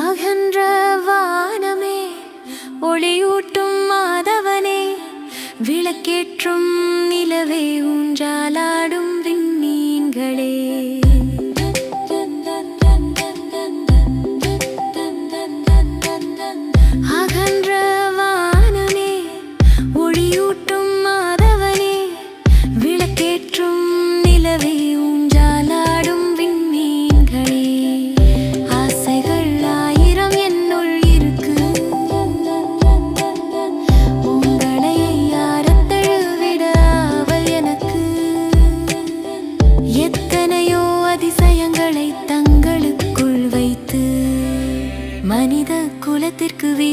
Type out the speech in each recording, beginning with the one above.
அகன்ற வானமே ஒளியூட்டும் மாதவனே விளக்கேற்றும் நிலவே ஊஞ்சால்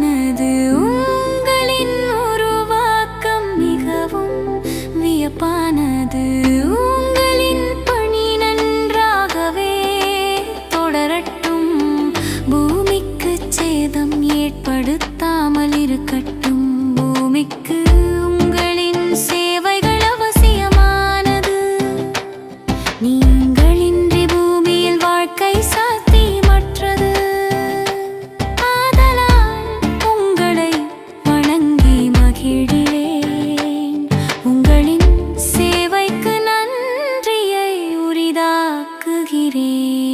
ஆனது உங்களின் உருவாக்கம் மிகவும் வியப்பானது. உங்களின் பணி நன்றாகவே தொடரட்டும். பூமிக்கு சேதம் ஏற்படுத்தாமல் இருக்கட்டும். waiting.